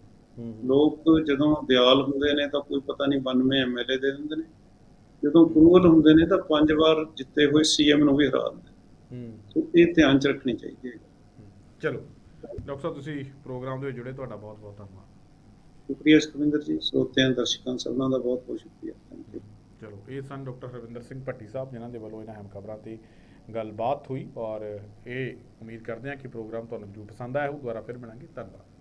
ਲੋਕ ਜਦੋਂ ਦਿਆਲ ਹੁੰਦੇ ਨੇ ਤਾਂ ਕੋਈ ਪਤਾ ਨਹੀਂ 92 ਐਮਐਲਏ ਦੇ ਦਿੰਦੇ ਨੇ। ਜਦੋਂ ਕੁਨੂਲ ਹੁੰਦੇ ਨੇ ਤਾਂ ਪੰਜ ਵਾਰ ਜਿੱਤੇ ਹੋਏ ਸੀਐਮ ਨੂੰ ਵੀ ਹਰਾ ਦਿੰਦੇ ਸੋ ਇਹ ਧਿਆਨ 'ਚ ਰੱਖਣੀ ਚਾਹੀਦੀ ਹੈ। ਚਲੋ। ਡਾਕਟਰ ਸਾਹਿਬ ਤੁਸੀਂ ਪ੍ਰੋਗਰਾਮ ਦੇ ਵਿੱਚ ਜੁੜੇ ਤੁਹਾਡਾ ਬਹੁਤ ਬਹੁਤ ਧੰਨਵਾਦ। ਸ਼ੁਕਰੀਆ ਸੁਖਵਿੰਦਰ ਜੀ ਸਰੋਤਿਆਂ ਦਰਸ਼ਕਾਂ ਸਭਨਾਂ ਦਾ ਬਹੁਤ ਬਹੁਤ ਸ਼ੁਕਰੀਆ। ਥੈਂਕ ਯੂ ਚਲੋ, ਇਹ ਸਨ ਡਾਕਟਰ ਹਰਵਿੰਦਰ ਸਿੰਘ ਭੱਟੀ ਸਾਹਿਬ, ਜਿਨ੍ਹਾਂ ਦੇ ਵੱਲੋਂ ਇਹਨਾਂ ਅਹਿਮ ਖਬਰਾਂ ਤੇ ਗੱਲਬਾਤ ਹੋਈ ਔਰ ਇਹ ਉਮੀਦ ਕਰਦੇ ਹਾਂ ਕਿ ਪ੍ਰੋਗਰਾਮ ਤੁਹਾਨੂੰ ਜਰੂਰ ਪਸੰਦ ਆਇਆ ਹੋਊ। ਦੁਬਾਰਾ ਫਿਰ ਮਿਲਾਂਗੇ। ਧੰਨਵਾਦ।